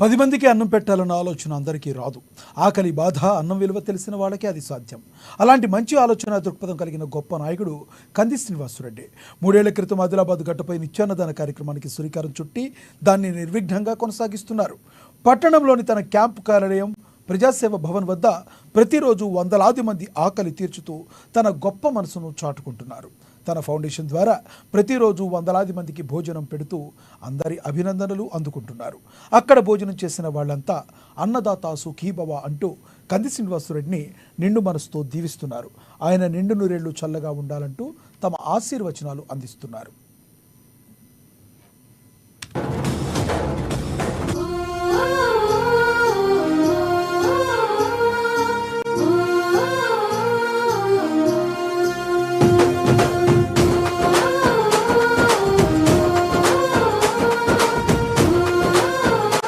పది మందికి అన్నం పెట్టాలన్న ఆలోచన అందరికీ రాదు. ఆకలి బాధ అన్నం విలువ తెలిసిన వాళ్ళకే అది సాధ్యం. అలాంటి మంచి ఆలోచన దృక్పథం కలిగిన గొప్ప నాయకుడు కంది శ్రీనివాసురెడ్డి. మూడేళ్ళ క్రితం ఆదిలాబాద్ గడ్డపై నిత్యాన్నదాన కార్యక్రమానికి శ్రీకారం చుట్టి దాన్ని నిర్విఘ్నంగా కొనసాగిస్తున్నారు. పట్టణంలోని తన క్యాంపు కార్యాలయం ప్రజాసేవ భవన్ వద్ద ప్రతిరోజు వందలాది మంది ఆకలి తీర్చుతూ తన గొప్ప మనసును చాటుకుంటున్నారు. తన ఫౌండేషన్ ద్వారా ప్రతిరోజు వందలాది మందికి భోజనం పెడుతూ అందరి అభినందనలు అందుకుంటున్నారు. అక్కడ భోజనం చేసిన వాళ్ళంతా అన్నదాత సుఖీభవ అంటూ కంది శ్రీనివాసరెడ్డిని నిండు మనసుతో దీవిస్తున్నారు. ఆయన నిండు నూరేళ్ళు చల్లగా ఉండాలంటూ తమ ఆశీర్వచనాలు అందిస్తున్నారు.